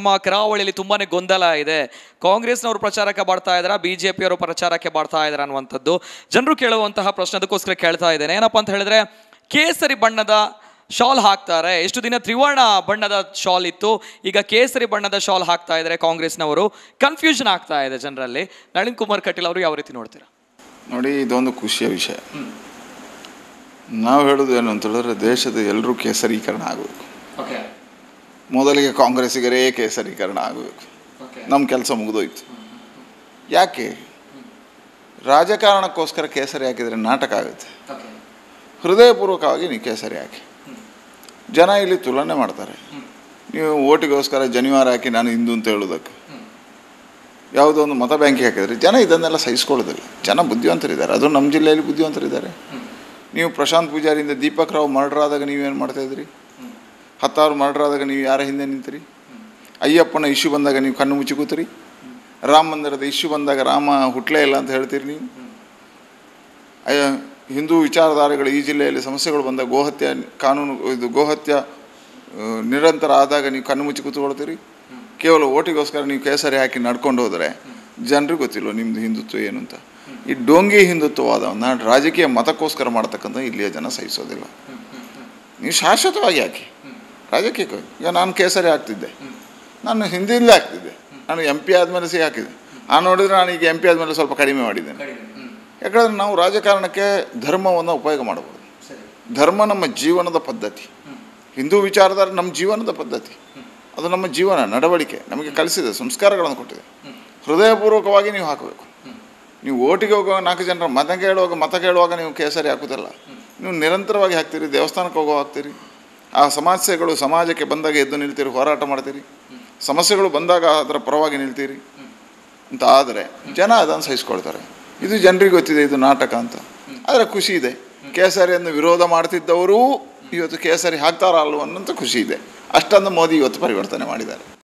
ನಮ್ಮ ಕರಾವಳಿಯಲ್ಲಿ ತುಂಬಾನೇ ಗೊಂದಲ ಇದೆ. ಕಾಂಗ್ರೆಸ್ನವರು ಪ್ರಚಾರಕ್ಕೆ ಬರ್ತಾ ಇದ್ದಾರಾ? ಬಿಜೆಪಿಯವರು ಪ್ರಚಾರಕ್ಕೆ ಬಾಡ್ತಾ ಇದ್ದಾರೆ ಅನ್ನುವಂಥದ್ದು ಜನರು ಕೇಳುವಂತಹ ಪ್ರಶ್ನೆ ಅದಕ್ಕೋಸ್ಕರ ಕೇಳ್ತಾ ಇದ್ದೇನೆ. ಏನಪ್ಪಾ ಅಂತ ಹೇಳಿದ್ರೆ, ಕೇಸರಿ ಬಣ್ಣದ ಶಾಲ್ ಹಾಕ್ತಾರೆ. ಎಷ್ಟು ದಿನ ತ್ರಿವರ್ಣ ಬಣ್ಣದ ಶಾಲ್ ಇತ್ತು. ಈಗ ಕೇಸರಿ ಬಣ್ಣದ ಶಾಲ್ ಹಾಕ್ತಾ ಇದ್ದಾರೆ ಕಾಂಗ್ರೆಸ್ನವರು. ಕನ್ಫ್ಯೂಷನ್ ಆಗ್ತಾ ಇದೆ ಜನರಲ್ಲಿ. ನಳಿನ್ ಕುಮಾರ್ ಕಟೀಲ್ ಅವರು ಯಾವ ರೀತಿ ನೋಡ್ತೀರಾ? ನೋಡಿ, ಇದೊಂದು ಖುಷಿಯ ವಿಷಯ. ನಾವು ಹೇಳೋದು ಏನು ಅಂತ ಹೇಳಿದ್ರೆ, ದೇಶದ ಎಲ್ಲರೂ ಕೇಸರೀಕರಣ ಆಗಬೇಕು. ಮೊದಲಿಗೆ ಕಾಂಗ್ರೆಸ್ಸಿಗರೇ ಕೇಸರೀಕರಣ ಆಗಬೇಕು. ನಮ್ಮ ಕೆಲಸ ಮುಗಿದೋಯ್ತು. ಯಾಕೆ? ರಾಜಕಾರಣಕ್ಕೋಸ್ಕರ ಕೇಸರಿ ಹಾಕಿದರೆ ನಾಟಕ ಆಗುತ್ತೆ. ಹೃದಯಪೂರ್ವಕವಾಗಿ ನೀವು ಕೇಸರಿ ಹಾಕಿ. ಜನ ಇಲ್ಲಿ ತುಲನೆ ಮಾಡ್ತಾರೆ. ನೀವು ಓಟಿಗೋಸ್ಕರ ಜನಿವಾರ ಹಾಕಿ ನಾನು ಹಿಂದೂ ಅಂತ ಹೇಳೋದಕ್ಕೆ. ಯಾವುದೋ ಒಂದು ಮತ ಬ್ಯಾಂಕಿಗೆ ಹಾಕಿದರೆ ಜನ ಇದನ್ನೆಲ್ಲ ಸಹಿಸ್ಕೊಳ್ಳೋದಿಲ್ಲ. ಜನ ಬುದ್ಧಿವಂತರಿದ್ದಾರೆ. ಅದು ನಮ್ಮ ಜಿಲ್ಲೆಯಲ್ಲಿ ಬುದ್ಧಿವಂತರಿದ್ದಾರೆ. ನೀವು ಪ್ರಶಾಂತ್ ಪೂಜಾರಿಯಿಂದ ದೀಪಕ್ ರಾವ್ ಮರ್ಡ್ರ್ ಆದಾಗ ನೀವೇನು ಮಾಡ್ತಾಯಿದ್ರಿ ಹತ್ತಾರು ಮರ್ಡರ್ ಆದಾಗ ನೀವು ಯಾರ ಹಿಂದೆ ನಿಂತಿರಿ? ಅಯ್ಯಪ್ಪನ ಇಶ್ಯೂ ಬಂದಾಗ ನೀವು ಕಣ್ಣು ಮುಚ್ಚಿ ಕೂತಿರಿ? ರಾಮ ಮಂದಿರದ ಇಶ್ಯೂ ಬಂದಾಗ ರಾಮ ಹುಟ್ಲೇ ಇಲ್ಲ ಅಂತ ಹೇಳ್ತೀರಿ ನೀವು? ಅಯ್ಯ, ಹಿಂದೂ ವಿಚಾರಧಾರೆಗಳು ಈ ಜಿಲ್ಲೆಯಲ್ಲಿ ಸಮಸ್ಯೆಗಳು ಬಂದಾಗ ಗೋಹತ್ಯ ಕಾನೂನು, ಇದು ಗೋಹತ್ಯ ನಿರಂತರ ಆದಾಗ ನೀವು ಕಣ್ಣು ಮುಚ್ಚಿ ಕೂತ್ಕೊಳ್ತೀರಿ? ಕೇವಲ ಓಟಿಗೋಸ್ಕರ ನೀವು ಕೇಸರಿ ಹಾಕಿ ನಡ್ಕೊಂಡು ಹೋದರೆ ಜನರಿಗೆ ಗೊತ್ತಿಲ್ಲ ನಿಮ್ಮದು ಹಿಂದುತ್ವ ಏನು ಅಂತ? ಈ ಡೋಂಗಿ ಹಿಂದುತ್ವವಾದವನ್ನು ರಾಜಕೀಯ ಮತಕ್ಕೋಸ್ಕರ ಮಾಡ್ತಕ್ಕಂಥ ಇಲ್ಲಿಯ ಜನ ಸಹಿಸೋದಿಲ್ಲ. ನೀವು ಶಾಶ್ವತವಾಗಿ ಹಾಕಿ ರಾಜಕೀಯಕ್ಕೆ ಈಗ ನಾನು ಕೇಸರಿ ಹಾಕ್ತಿದ್ದೆ. ನಾನು ಹಿಂದಿಲ್ಲೇ ಹಾಕ್ತಿದ್ದೆ. ನಾನು ಎಂ ಪಿ ಆದಮೇಲೆ ಸಿ ಹಾಕಿದೆ ಆ ನೋಡಿದರೆ ನಾನು ಈಗ ಎಂ ಪಿ ಆದಮೇಲೆ ಸ್ವಲ್ಪ ಕಡಿಮೆ ಮಾಡಿದ್ದೇನೆ. ಯಾಕಂದರೆ ನಾವು ರಾಜಕಾರಣಕ್ಕೆ ಧರ್ಮವನ್ನು ಉಪಯೋಗ ಮಾಡಬಹುದು ಧರ್ಮ ನಮ್ಮ ಜೀವನದ ಪದ್ಧತಿ. ಹಿಂದೂ ವಿಚಾರಧಾರ ನಮ್ಮ ಜೀವನದ ಪದ್ಧತಿ. ಅದು ನಮ್ಮ ಜೀವನ ನಡವಳಿಕೆ. ನಮಗೆ ಕಲಿಸಿದೆ ಸಂಸ್ಕಾರಗಳನ್ನು ಕೊಟ್ಟಿದೆ. ಹೃದಯಪೂರ್ವಕವಾಗಿ ನೀವು ಹಾಕಬೇಕು. ನೀವು ಓಟಿಗೆ ಹೋಗುವಾಗ ನಾಲ್ಕು ಜನರ ಮತ ಕೇಳುವಾಗ ಮತ ಕೇಳುವಾಗ ನೀವು ಕೇಸರಿ ಹಾಕೋದಲ್ಲ. ನೀವು ನಿರಂತರವಾಗಿ ಹಾಕ್ತೀರಿ ದೇವಸ್ಥಾನಕ್ಕೆ ಹೋಗೋ ಹಾಕ್ತೀರಿ. ಆ ಸಮಸ್ಯೆಗಳು ಸಮಾಜಕ್ಕೆ ಬಂದಾಗ ಎದ್ದು ನಿಲ್ತೀರಿ, ಹೋರಾಟ ಮಾಡ್ತೀರಿ. ಸಮಸ್ಯೆಗಳು ಬಂದಾಗ ಅದರ ಪರವಾಗಿ ನಿಲ್ತೀರಿ. ಅಂತ ಆದರೆ ಜನ ಅದನ್ನು ಸಹಿಸ್ಕೊಳ್ತಾರೆ. ಇದು ಜನರಿಗೆ ಗೊತ್ತಿದೆ, ಇದು ನಾಟಕ ಅಂತ. ಆದರೆ ಖುಷಿ ಇದೆ. ಕೇಸರಿಯನ್ನು ವಿರೋಧ ಮಾಡ್ತಿದ್ದವರೂ ಇವತ್ತು ಕೇಸರಿ ಹಾಕ್ತಾರಲ್ವ ಅನ್ನೋಂಥ ಖುಷಿ ಇದೆ. ಅಷ್ಟೊಂದು ಮೋದಿ ಇವತ್ತು ಪರಿವರ್ತನೆ ಮಾಡಿದ್ದಾರೆ.